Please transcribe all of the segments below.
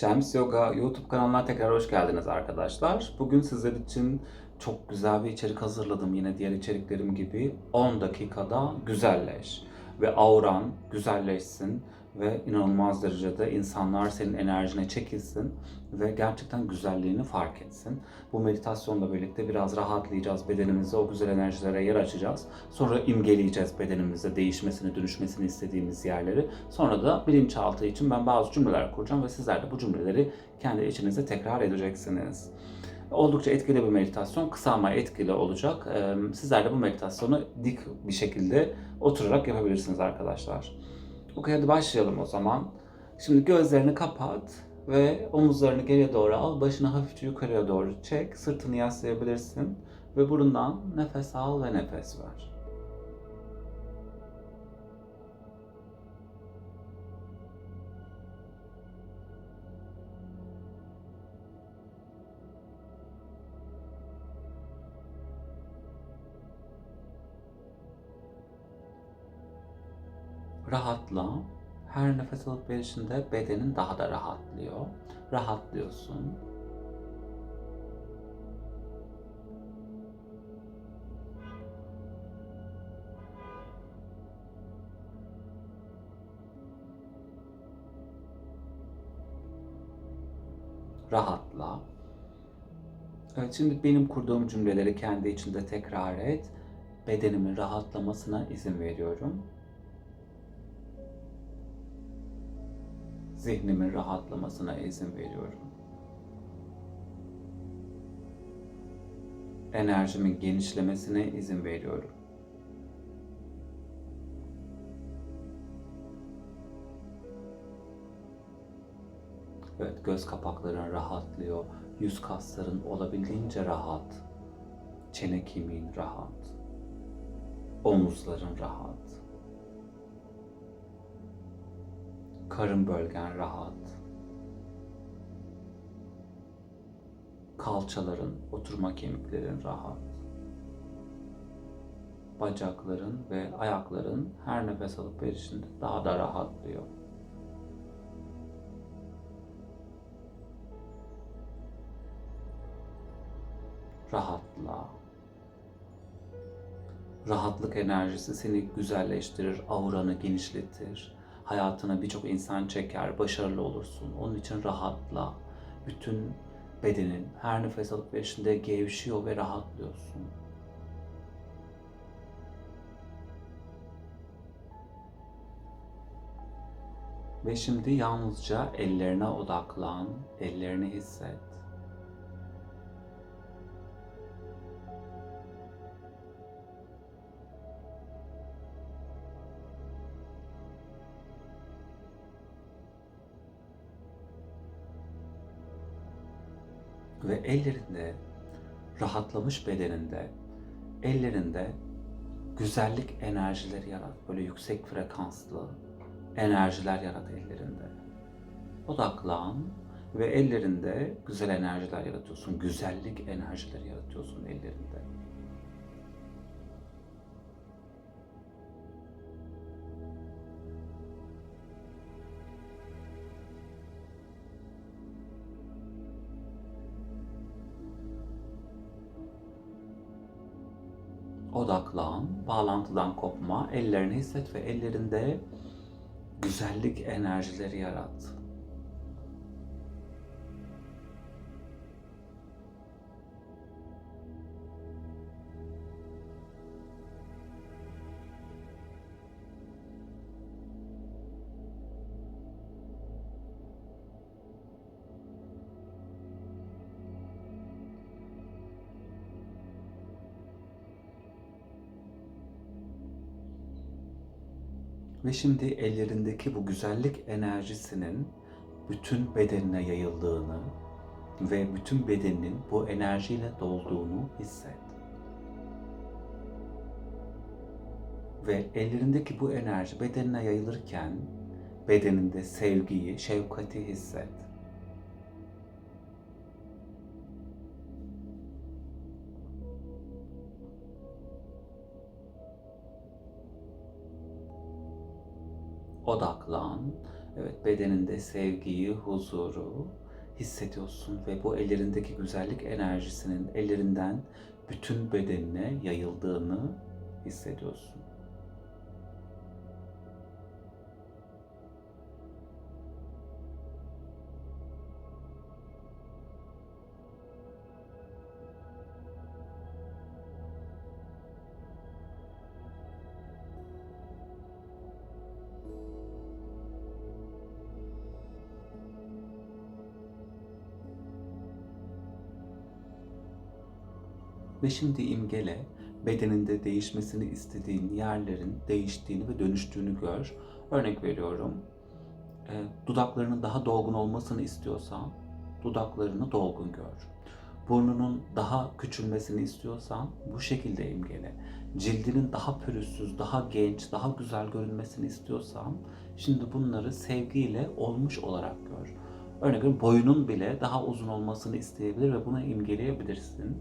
Şems Yoga YouTube kanalına tekrar hoş geldiniz arkadaşlar. Bugün sizler için çok güzel bir içerik hazırladım yine diğer içeriklerim gibi. 10 dakikada güzelleş ve auran güzelleşsin ve inanılmaz derecede insanlar senin enerjine çekilsin ve gerçekten güzelliğini fark etsin. Bu meditasyonla birlikte biraz rahatlayacağız bedenimize, o güzel enerjilere yer açacağız. Sonra imgeleyeceğiz bedenimizde değişmesini, dönüşmesini istediğimiz yerleri. Sonra da bilinçaltı için ben bazı cümleler kuracağım ve sizler de bu cümleleri kendi içinizde tekrar edeceksiniz. Oldukça etkili bir meditasyon, kısa ama etkili olacak. Sizler de bu meditasyonu dik bir şekilde oturarak yapabilirsiniz arkadaşlar. Okey hadi başlayalım o zaman. Şimdi gözlerini kapat ve omuzlarını geriye doğru al. Başını hafifçe yukarıya doğru çek. Sırtını yaslayabilirsin. Ve burundan nefes al ve nefes ver. Rahatla. Her nefes alıp verişinde bedenin daha da rahatlıyor. Rahatlıyorsun. Rahatla. Evet, şimdi benim kurduğum cümleleri kendi içinde tekrar et. Bedenimin rahatlamasına izin veriyorum. Zihnimin rahatlamasına izin veriyorum. Enerjimin genişlemesine izin veriyorum. Evet, göz kapakların rahatlıyor. Yüz kasların olabildiğince rahat. Çene kemiğin rahat. Omuzların rahat. Karın bölgen rahat. Kalçaların, oturma kemiklerin rahat. Bacakların ve ayakların her nefes alıp verişinde daha da rahatlıyor. Rahatla. Rahatlık enerjisi seni güzelleştirir, auranı genişletir hayatına birçok insan çeker, başarılı olursun. Onun için rahatla. Bütün bedenin her nefes alıp verişinde gevşiyor ve rahatlıyorsun. Ve şimdi yalnızca ellerine odaklan, ellerini hisset. Ve ellerinde rahatlamış bedeninde ellerinde güzellik enerjileri yarat. Böyle yüksek frekanslı enerjiler yarat ellerinde. Odaklan ve ellerinde güzel enerjiler yaratıyorsun. Güzellik enerjileri yaratıyorsun ellerinde. Bağlantıdan kopma, ellerini hisset ve ellerinde güzellik enerjileri yarat. Ve şimdi ellerindeki bu güzellik enerjisinin bütün bedenine yayıldığını ve bütün bedeninin bu enerjiyle dolduğunu hisset. Ve ellerindeki bu enerji bedenine yayılırken bedeninde sevgiyi, şefkati hisset. Evet, bedeninde sevgiyi, huzuru hissediyorsun ve bu ellerindeki güzellik enerjisinin ellerinden bütün bedenine yayıldığını hissediyorsun. Ve şimdi imgele bedeninde değişmesini istediğin yerlerin değiştiğini ve dönüştüğünü gör. Örnek veriyorum. e, Dudaklarının daha dolgun olmasını istiyorsan dudaklarını dolgun gör. Burnunun daha küçülmesini istiyorsan bu şekilde imgele. Cildinin daha pürüzsüz, daha genç, daha güzel görünmesini istiyorsan şimdi bunları sevgiyle olmuş olarak gör. Veriyorum boyunun bile daha uzun olmasını isteyebilir ve bunu imgeleyebilirsin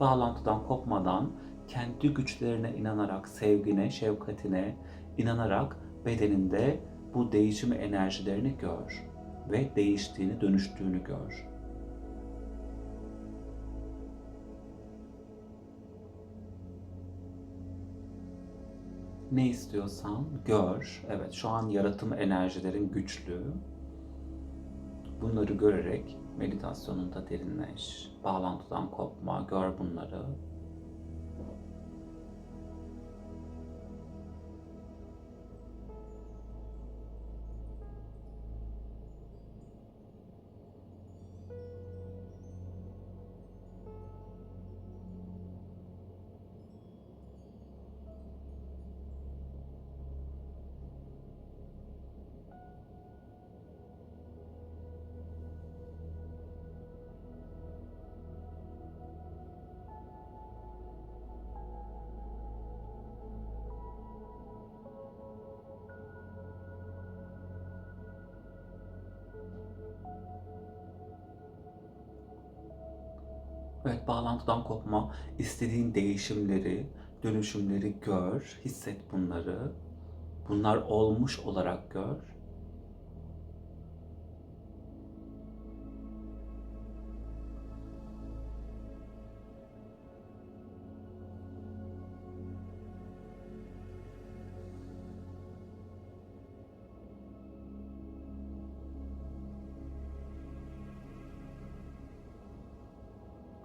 bağlantıdan kopmadan kendi güçlerine inanarak, sevgine, şefkatine inanarak bedeninde bu değişim enerjilerini gör ve değiştiğini, dönüştüğünü gör. Ne istiyorsan gör. Evet, şu an yaratım enerjilerin güçlü. Bunları görerek meditasyonunda derinleş. Bağlantıdan kopma, gör bunları. Evet, bağlantıdan kopma, istediğin değişimleri, dönüşümleri gör, hisset bunları. Bunlar olmuş olarak gör.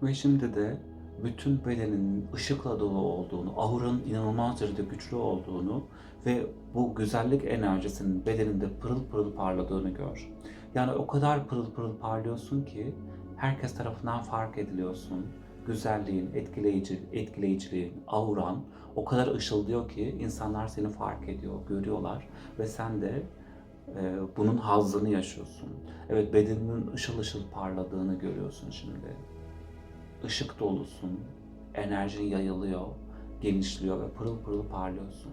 Ve şimdi de bütün bedenin ışıkla dolu olduğunu, auranın inanılmaz derecede güçlü olduğunu ve bu güzellik enerjisinin bedeninde pırıl pırıl parladığını gör. Yani o kadar pırıl pırıl parlıyorsun ki herkes tarafından fark ediliyorsun. Güzelliğin, etkileyici, etkileyiciliğin, auran o kadar ışıldıyor ki insanlar seni fark ediyor, görüyorlar ve sen de e, bunun hazzını yaşıyorsun. Evet bedeninin ışıl ışıl parladığını görüyorsun şimdi ışık dolusun, enerjin yayılıyor, genişliyor ve pırıl pırıl parlıyorsun.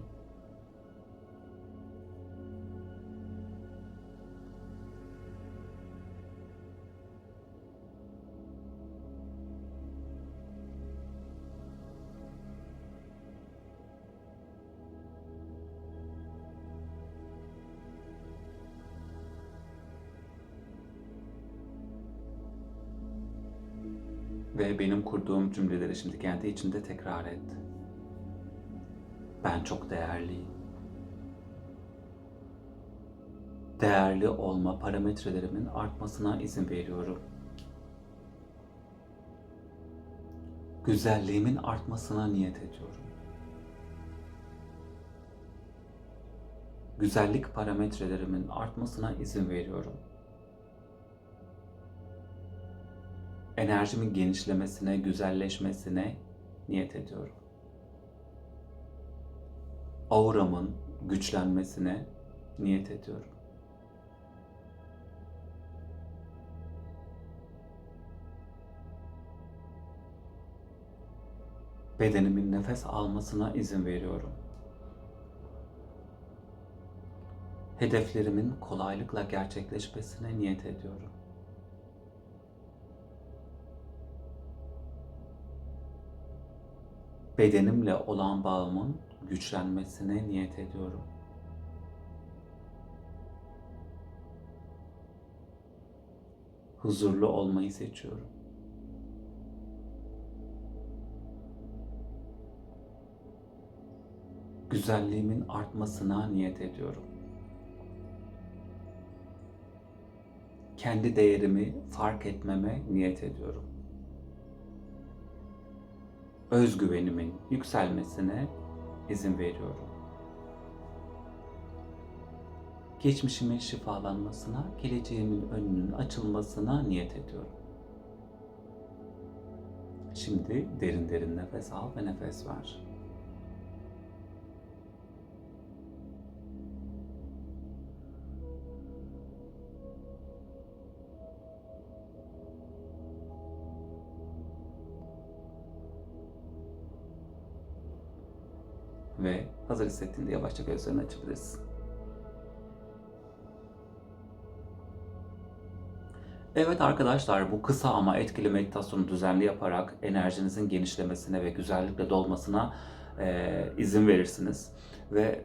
Ve benim kurduğum cümleleri şimdi kendi içinde tekrar et. Ben çok değerliyim. Değerli olma parametrelerimin artmasına izin veriyorum. Güzelliğimin artmasına niyet ediyorum. Güzellik parametrelerimin artmasına izin veriyorum. Enerjimin genişlemesine, güzelleşmesine niyet ediyorum. Auramın güçlenmesine niyet ediyorum. Bedenimin nefes almasına izin veriyorum. Hedeflerimin kolaylıkla gerçekleşmesine niyet ediyorum. Bedenimle olan bağımın güçlenmesine niyet ediyorum. huzurlu olmayı seçiyorum. Güzelliğimin artmasına niyet ediyorum. Kendi değerimi fark etmeme niyet ediyorum. Özgüvenimin yükselmesine izin veriyorum. Geçmişimin şifalanmasına, geleceğimin önünün açılmasına niyet ediyorum. Şimdi derin derin nefes al ve nefes ver. Ve hazır hissettiğinde yavaşça gözlerini açabilirsin. Evet arkadaşlar bu kısa ama etkili meditasyonu düzenli yaparak enerjinizin genişlemesine ve güzellikle dolmasına e, izin verirsiniz. Ve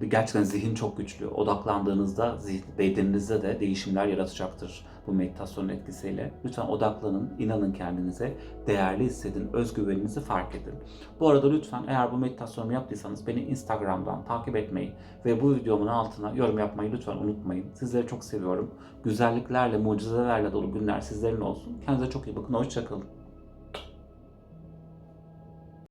e, gerçekten zihin çok güçlü. Odaklandığınızda zihin, bedeninizde de değişimler yaratacaktır bu meditasyonun etkisiyle. Lütfen odaklanın, inanın kendinize, değerli hissedin, özgüveninizi fark edin. Bu arada lütfen eğer bu meditasyonu yaptıysanız beni Instagram'dan takip etmeyi ve bu videomun altına yorum yapmayı lütfen unutmayın. Sizleri çok seviyorum. Güzelliklerle, mucizelerle dolu günler sizlerin olsun. Kendinize çok iyi bakın. Hoşçakalın.